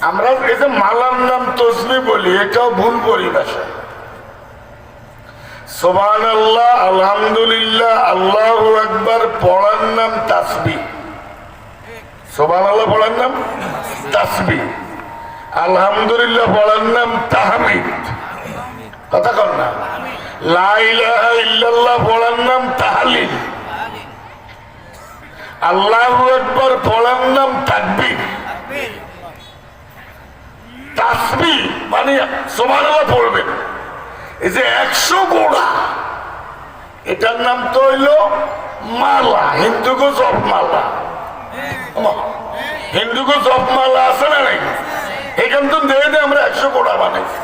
আমরা এই মালার নাম তসবি বলি, এটাও ভুল পরিভাষা। সোবান আল্লাহ আলহামদুলিল্লাহ, আল্লাহ একবার পড়ার নাম তাসবি। সোবান আল্লাহ পড়ার নাম তাসবি। আলহামদুলিল্লাহ, পড়ার নাম তাহমিদ। কথা কর না। লা পড়ার নাম তাহলিল। আল্লাহু একবার পড়ার নাম তাকবীর। তাসবি মানে সোমানাল্লাহ পড়বেন। এই যে একশো গোড়া, এটার নাম তো হইল মালা হিন্দুকে জপ মালা। হিন্দুকে জপ মালা আছে না নাই? এখান তো দিয়ে আমরা একশো গোড়া বানাইছি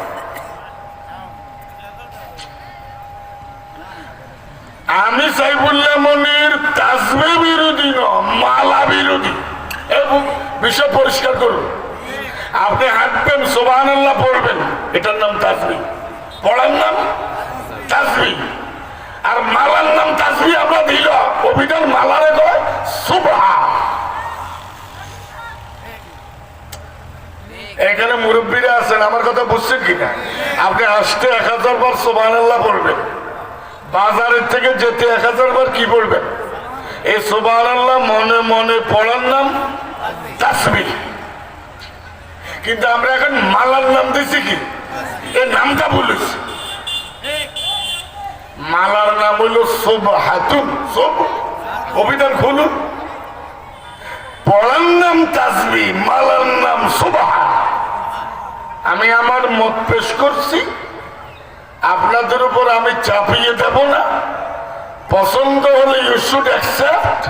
আমি সাইফুল্লাহ মনির তাসবে বিরোধী ন মালা বিরোধী। এবং বিষয় পরিষ্কার করুন। আপনি হাঁটবেন সোবান আল্লাহ পড়বেন। এটার নাম তাসবি পড়ার নাম তাসবি আর মালার নাম তাসবি আমরা দিল অভিধান মালারে কয়, সুবহা। এখানে মুরব্বীরা আছেন, আমার কথা বুঝছেন কিনা? আপনি আসতে এক হাজার বার সোবান আল্লাহ পড়বেন। বাজারের থেকে যেতে এক হাজার বার কি পড়বেন? এই সোবান আল্লাহ মনে মনে পড়ার নাম তাসবি কিন্তু আমরা এখন মালার নাম দিছি কি? এর নামটা বলিস। মালার নাম হইল সোব হাতুন সোব, অভিধান খুলুন। পড়ার নাম তাসবি মালার নাম সোবাহা। আমি আমার মত পেশ করছি। আপনাদের উপর আমি চাপিয়ে দেব না। পছন্দ হলে ইউ শুড অ্যাকসেপ্ট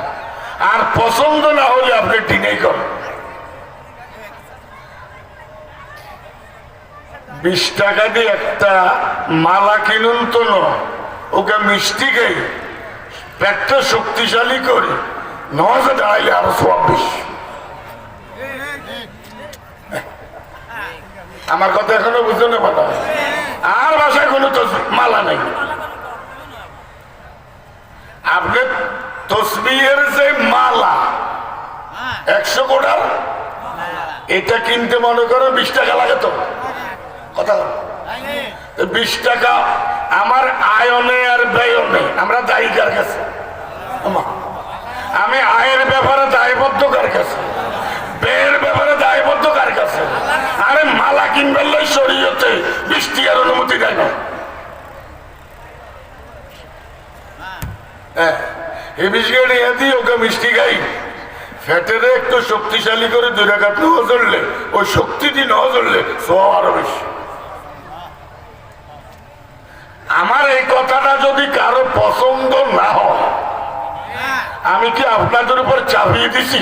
আর পছন্দ না হলে আপনি ডিনাই করেন। বিশ টাকা দিয়ে একটা মালা কিনুন তো নয় ওকে মিষ্টি খাই পেটটা শক্তিশালী করে দাঁড়াইলে আমার কথা এখনও বুঝতে না পারা আর বাসায় কোনো মালা নাই। আপনি তসবির যে মালা, একশো কোটার এটা কিনতে মনে করো বিশ টাকা লাগে তো। কথা বিশ টাকা আমার আয়নে আর ব্যয়নে, আমরা দায়ী কার কাছে আমা। আয়ের ব্যাপারে দায়বদ্ধ কার কাছে। ব্যয়ের ব্যাপারে দায়বদ্ধ কার কাছে। আরে মালা কিনবার লই শরীয়তে বৃষ্টি আর অনুমতি দেয় না এই বিষয়ে নিয়ে দিই ওকে মিষ্টি খাই। ফ্যাটেরে একটু শক্তিশালী করে দুই রাখাত ন চললে, ওই শক্তিটি ন চললে সব আরও বেশি। আমার এই কথাটা যদি কারও পছন্দ না হয়, আমি কি আপনাদের উপর চাপিয়ে দিছি?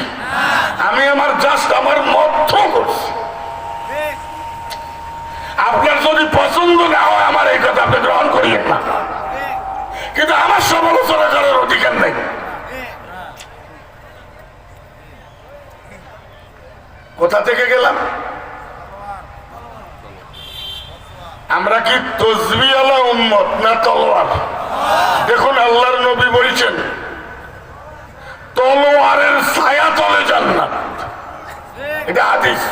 আমি আমার জাস্ট আমার মধ্য করছি। আপনার যদি পছন্দ না হয়, আমার এই কথা আপনি গ্রহণ করিয়েন না। কিন্তু আমার সমালোচনা করার অধিকার নেই। কোথা থেকে গেলাম? আমরা কি তসবি আলা উম্মত না তলোয়ার? দেখুন আল্লাহর নবী বলছেন, তলোয়ারের ছায়া তলে যান জান্নাত। এটা হাদিস।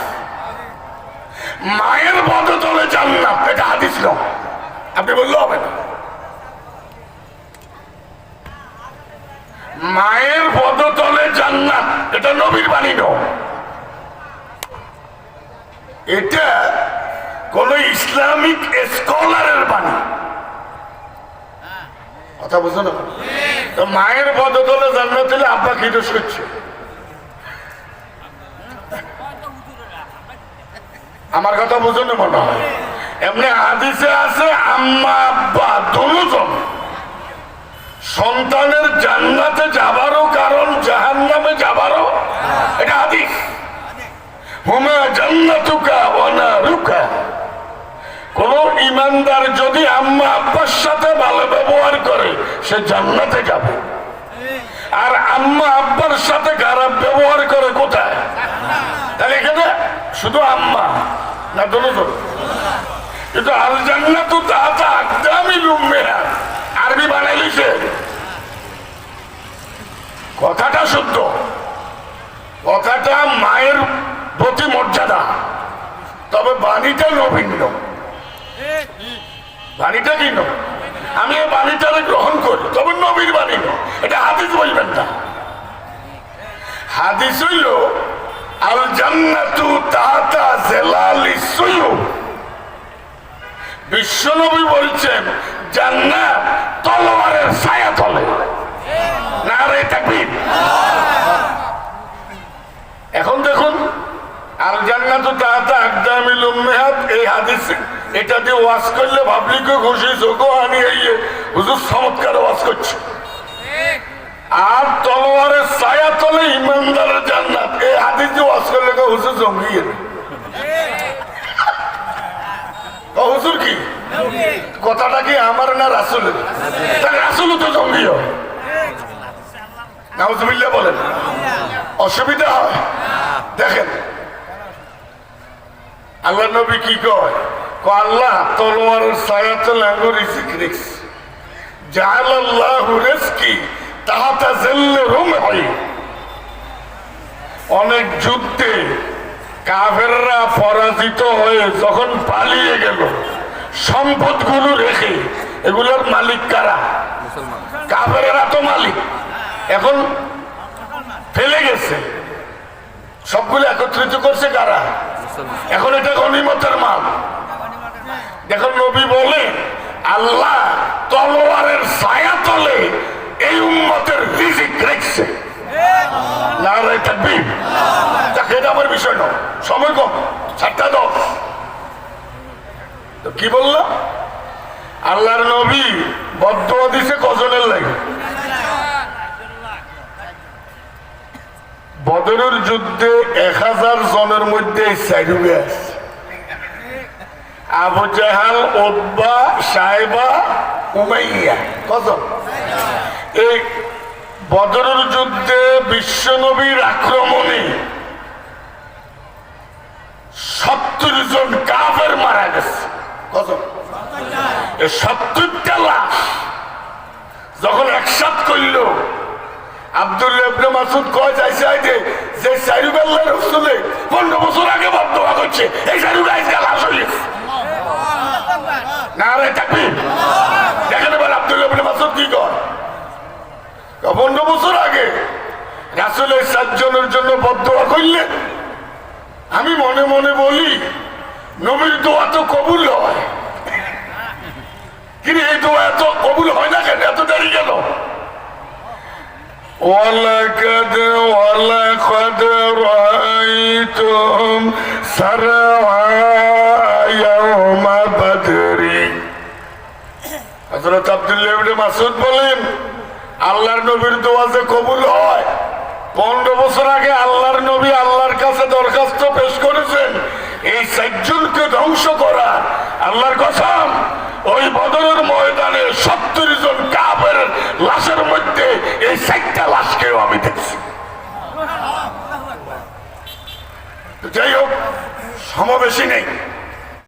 মায়ের পদতলে জান্নাত, এটা হাদিস নয়। আপনি বললে হবে না। মায়ের পদতলে জান্নাত, এটা নবীর বাণী নয়। এটা কোন ইসলামিক স্কলারের বাণী। কথা বুঝো না? তো মায়ের পদতলে জান্নাত হলে আব্বা দোষ করছে? আমার কথা বুঝো না মনে হয়। এমনি হাদিসে আছে, আম্মা, আব্বা দুজন। সন্তানের জান্নাতে যাবারও কারণ জাহান নামে যাবারও এটা হাদিস। হুমা জান্নাতুকা ওয়ানা রুকা ইমানদার যদি আম্মা আব্বার সাথে ভালো ব্যবহার করে, সে জান্নাতে যাবে। আর আম্মা আব্বার সাথে খারাপ ব্যবহার করে কোথায়? তাহলে এখানে শুধু আম্মা, না দোনো দোনো কিন্তু আল জান্নাতু তাহাতা আকদামি লুম্মেহা। আরবি বানাইলিছে কথাটা শুদ্ধ। কথাটা মায়ের প্রতি মর্যাদা। তবে বাণীটা নভিন্ন বাণীটা কি নয়? আমি এই বাণীটারে গ্রহণ করি। তবে নবীর বাণী নয়। এটা হাদিস বলবেন না। হাদিস হইল আল জান্নাতু তাহাতা জেলালি সুয়ু বিশ্বনবী বলছেন জান্নাত তলোয়ারের ছায়া তলে না রে তাকবীর এখন দেখুন আল জান্নাতু তাহাতা আকদামিল উম্মাহাত এই হাদিস এটা দিয়ে ওয়াজ করলে ভাবলি খুশি চোখো আনি এই হুজুর চমৎকার ওয়াজ করছে। আর তলোয়ারের ছায়া তলে ইমানদারের জান্নাত। এই হাদিস দিয়ে ওয়াজ করলে হুজুর জঙ্গিয়ে হুজুর কি? কথাটা কি আমার না রাসুলের? তাহলে রাসুলও তো জঙ্গি নাউজুবিল্লাহ বলেন। অসুবিধা হয়? দেখেন। আল্লাহ নবী কি কয়? তাহাতা হয় অনেক যুদ্ধে কাফেররা পরাজিত হয়ে যখন পালিয়ে গেল, সম্পদগুলো রেখে, এগুলোর মালিক কারা? কাফেরেরা তো মালিক। এখন ফেলে গেছে। সবগুলো একত্রিত করছে কারা? এখন এটা গণিমতের মাল। দেখুন নবী বলে, আল্লাহ তলোয়ারের ছায়া তলে এই উম্মতের রিজিক রেখছে। আমার সময় কম তো কি আল্লাহর নবী দিছে কজনের যুদ্ধে এক হাজার জনের মধ্যে চারুবে আছে। আবু জাহাল ওব্বা সাহেবা উমাইয়া। কজন এই বদরের যুদ্ধে বিশ্বনবীর আক্রমণে সত্তর জন কাফের মারা গেছে। এই সত্তরটা লাশ যখন একসাথ করল আব্দুল্লাহ মাসুদ কয়, যাইছে যে আল্লাহ রসুলে পনেরো বছর আগে বদয়া করছে এই সাইরুগ আজকে লাশ হইলে না রে থাকবি দেখেন এবার আব্দুল্লাহ ইবনে মাসুদ কি কয় কয়, পনেরো বছর আগে রাসুলের সাতজনের জন্য বদয়া করলে আমি মনে মনে বলি নবীর দোয়া তো কবুল হয় কিন্তু এই দোয়া এত কবুল হয় না কেন এত দেরি কেন ولقد ولقد رأيتم سرعى يوم بدر হযরত আব্দুল্লাহ ইবনে মাসউদ বলেন আল্লাহর নবীর দোয়া যে কবুল হয় পনেরো বছর আগে আল্লাহর নবী আল্লাহর কাছে দরখাস্ত পেশ করেছেন, এই চারজনকে ধ্বংস করা। আল্লাহর কসম, ওই বদরের ময়দানে সত্তর জন কাবের লাশের মধ্যে এই চারটা লাশকেও আমি দেখছি। যাই হোক, সমাবেশই নেই।